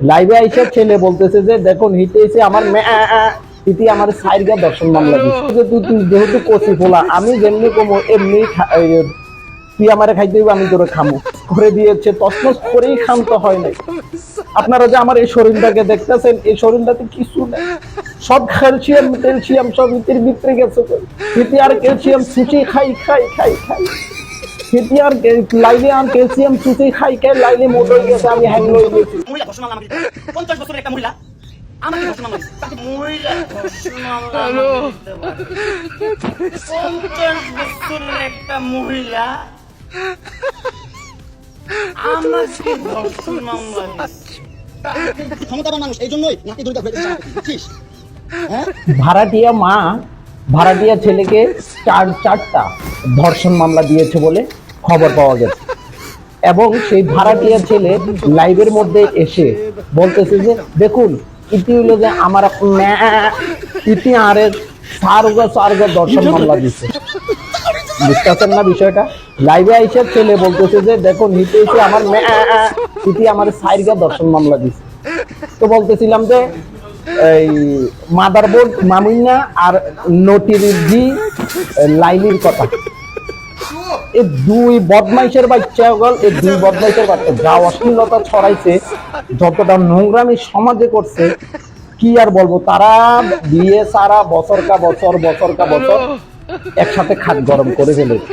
লাইভে আইসা ছেলে বলতেছে যে দেখুন এসে আমার ইতি আমার সাইডগা দর্শন মামলা দিচ্ছে তুই তুই যেহেতু কচি ফোলা আমি যেমনি কমো এমনি তুই আমারে খাইতে হইবে, আমি তোরে খামো। করে দিয়েছে তসমস করেই খামতে হয় নাই। আপনারা যে আমার এই শরীরটাকে দেখতেছেন এই শরীরটাতে কিছু নেই। সব ক্যালসিয়াম ক্যালসিয়াম সব ইতির ভিতরে গেছে। ইতি আর ক্যালসিয়াম সুচি খাই খাই খাই খাই। আর কে- লাইলে আর ক্যালসিয়াম সুচি খাই খাই লাইলে মোট হয়ে গেছে আমি হ্যাং হয়ে গেছি। পঞ্চাশ বছরের একটা মহিলা আমাকে বছরের একটা আমাকে ধর্ষণ মামলা ক্ষমতাবান মানুষ এই জন্যই নাকি ভাড়াটিয়া মা ভাড়াটিয়া ছেলেকে চার চারটা ধর্ষণ মামলা দিয়েছে বলে খবর পাওয়া গেছে। এবং সেই ভাড়াটিয়া ছেলে লাইভের মধ্যে এসে বলতেছে যে, দেখুন ইতি হইল যে আমার ইতি আরে সারগা সারগা দর্শন মামলা দিচ্ছে বুঝতে পারছেন না বিষয়টা? লাইভে আইসা ছেলে বলতেছে যে, দেখুন হিতে এসে আমার ইতি আমার সাইরগা দর্শন মামলা দিচ্ছে তো বলতেছিলাম যে, এই মাদারবোর্ড মামুন্না আর নটিরিজি লাইলির কথা। এই দুই বদমাইশের বাচ্চা, গল এই দুই বদমাইশের বাচ্চা। যা অশ্লীলতা ছড়াইছে, যতটা নোংরামি সমাজে করছে, কি আর বলব? তারা বিয়ে সারা বছর কা বছর বছর কা বছর একসাথে খাট গরম করে ফেলেছে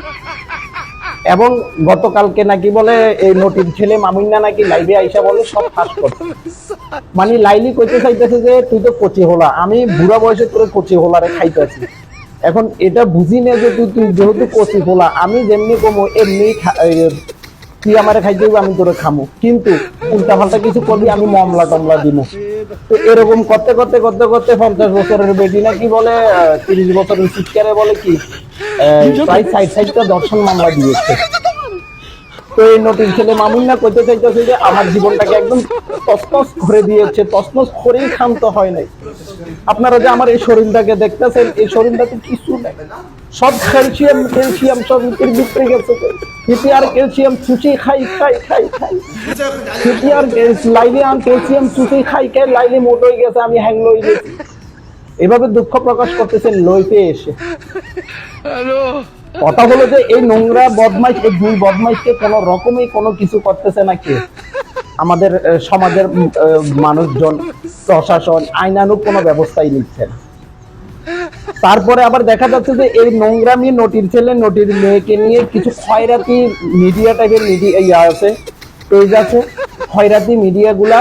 এবং গতকালকে নাকি বলে, এই নটির ছেলে মামুন্না নাকি লাইভে আইসা বলে, সব ফাঁস করছে। মানে লাইলি কইতে চাইতেছে যে, তুই তো কচি হোলা, আমি বুড়া বয়সে তোরে কচি হোলারে খাইতেছি এখন এটা বুঝি না যে তুই তুই যেহেতু কচি হোলা আমি যেমনি কমো এমনি তুই আমার খাই দেবো আমি তোরে খামো। কিন্তু উল্টা পাল্টা কিছু করবি আমি মামলা টমলা দিব তো এরকম করতে করতে করতে করতে পঞ্চাশ বছরের বেটি না কি বলে তিরিশ বছরের শিক্ষারে বলে কি সাইড প্রায় সাইড সাইডটা দর্শন মামলা দিয়েছে। তো এই নটির ছেলে কইতে চাইতেছে যে আমার জীবনটাকে একদম তসনস করে দিয়েছে, তসনস করেই ক্ষান্ত হয় নাই। আপনারা যে আমার এই শরীরটাকে দেখতেছেন, এই শরীরটাতে কিছু নেই। সব ক্যালসিয়াম ক্যালসিয়াম সব ইতির ভিতরে গেছে আর ক্যালসিয়াম চুচি খাই খাই খাই খাই। ইতি আর লাইলে আর ক্যালসিয়াম চুচি খাই খাই লাইলে মোট হয়ে গেছে, আমি হ্যাং লই গেছি। এভাবে দুঃখ প্রকাশ করতেছেন লইতে এসে। কথা হলো যে এই নোংরা বদমাইশ, এই দুই বদমাইশকে কোনো রকমই কোনো কিছু করতেছে না কে? আমাদের সমাজের মানুষজন, প্রশাসন আইনানুক কোনো ব্যবস্থাই নিচ্ছে না। তারপরে আবার দেখা যাচ্ছে যে এই নোংরামি নটির ছেলে, নটির মেয়েকে নিয়ে কিছু খয়রাতি মিডিয়া টাইপের মিডিয়া ইয়া আছে পেজ আছে। খয়রাতি মিডিয়াগুলা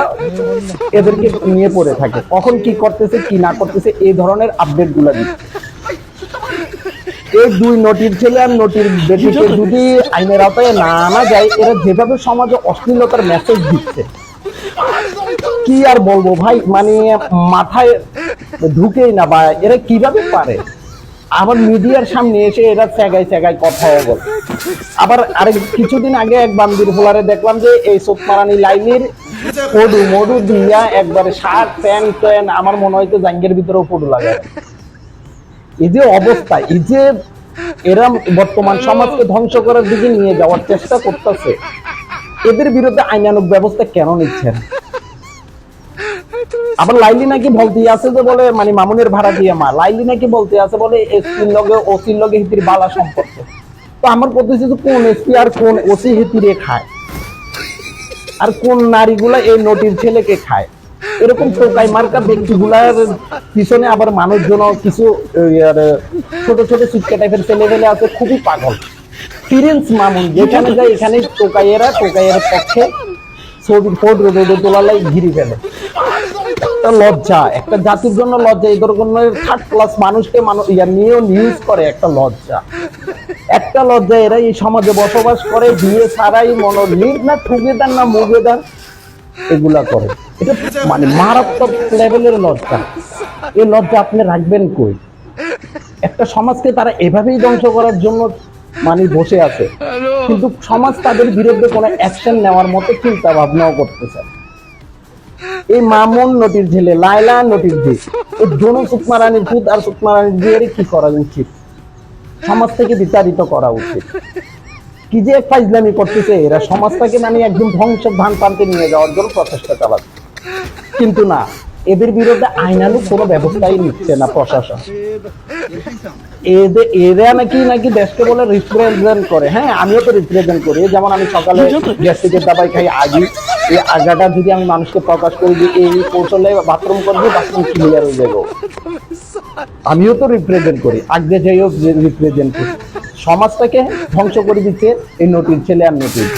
এদেরকে নিয়ে পড়ে থাকে। কখন কি করতেছে, কি না করতেছে, এই ধরনের আপডেটগুলা দিচ্ছে। এই দুই নটির ছেলে আর নটির বেটিকে যদি আইনের আওতায় না আনা যায় এরা যেভাবে সমাজে অশ্লীলতার মেসেজ দিচ্ছে কি আর বলব ভাই? মানে মাথায় ঢুকেই না বা এরা কীভাবে পারে? আবার মিডিয়ার সামনে এসে এরা চেগাই চেগাই কথা বল। আবার আরেক কিছুদিন আগে এক বান্দির ফোলারে দেখলাম যে এই সোপমারানি লাইনের পডু মডু দিয়া একবারে শার্ট প্যান্ট প্যান্ট আমার মনে হয় তো জাঙ্গের ভিতরেও পডু লাগায়। এই যে অবস্থা, এই যে এরা বর্তমান সমাজকে ধ্বংস করার দিকে নিয়ে যাওয়ার চেষ্টা করতেছে, এদের বিরুদ্ধে আইনানুক ব্যবস্থা কেন নিচ্ছে না? আবার লাইলি নাকি বলতে আছে যে বলে মানে মামুনের ভাড়া দিয়ে মা, লাইলি নাকি বলতে আছে বলে, এসপির লগে, ওসির লগে হিতির বালা সম্পর্ক। তো আমার পদ্ধতি যে কোন এসপি আর কোন ওসি হিতিরে খায়? আর কোন নারীগুলা এই নটির ছেলেকে খায়? এরকম টোকাই মার্কা ব্যক্তিগুলার পিছনে আবার মানুষজন কিছু ছোট ছোট শিক্ষা টাইপের ছেলে ফেলে আছে, খুবই পাগল। ফিরেন্স মামুন, যেখানে যায় এখানে টোকাইয়েরা, টোকাইয়ের পক্ষে ছবির ফোট রোদে তোলালাই ঘিরি ফেলে। লজ্জা, একটা জাতির জন্য লজ্জা, এই ধরনের থার্ড ক্লাস মানুষকে মানুষ ইয়া, নিয়েও নিউজ করে একটা লজ্জা। একটা লজ্জা, এরা এই সমাজে বসবাস করে, বিয়ে ছাড়াই মনো লিড না ঠুকেদার না মুগেদার, এগুলা করে। এটা মানে মারাত্মক লেভেলের লজ্জা। এই লজ্জা আপনি রাখবেন কই? একটা সমাজকে তারা এভাবেই ধ্বংস করার জন্য মানে বসে আছে। কিন্তু সমাজ তাদের বিরুদ্ধে কোনো অ্যাকশন নেওয়ার মতো চিন্তা ভাবনাও করতেছে। এই মামুন নটির ঝেলে লাইলা নটির ঝি এই দোনো সুকমারানির খুদ আর সুকমা সুকমারানির বিয়ের কি করা উচিত? সমাজ থেকে বিতাড়িত করা উচিত। কি যে ফাইজলামি করতেছে এরা। সমাজটাকে মানে একদম ধ্বংসের ধান পানতে নিয়ে যাওয়ার জন্য প্রচেষ্টা চালাচ্ছে। কিন্তু না এদের বিরুদ্ধে আইনানুগ কোনো ব্যবস্থাই নিচ্ছে না প্রশাসন। এদের এরা নাকি নাকি দেশকে বলে রিপ্রেজেন্ট করে। হ্যাঁ আমিও তো রিপ্রেজেন্ট করি। যেমন আমি সকালে গ্যাস্ট্রিকের দাবাই খাই আগি। এই আগাটা যদি আমি মানুষকে প্রকাশ করি যে এই কৌশলে বাথরুম করব বাথরুম ক্লিয়ার হয়ে যাব। আমিও তো রিপ্রেজেন্ট করি। আগে যাইও রিপ্রেজেন্ট করি। সমাজটাকে ধ্বংস করে দিচ্ছে এই নোটিশ ছেলে আর নোটিশ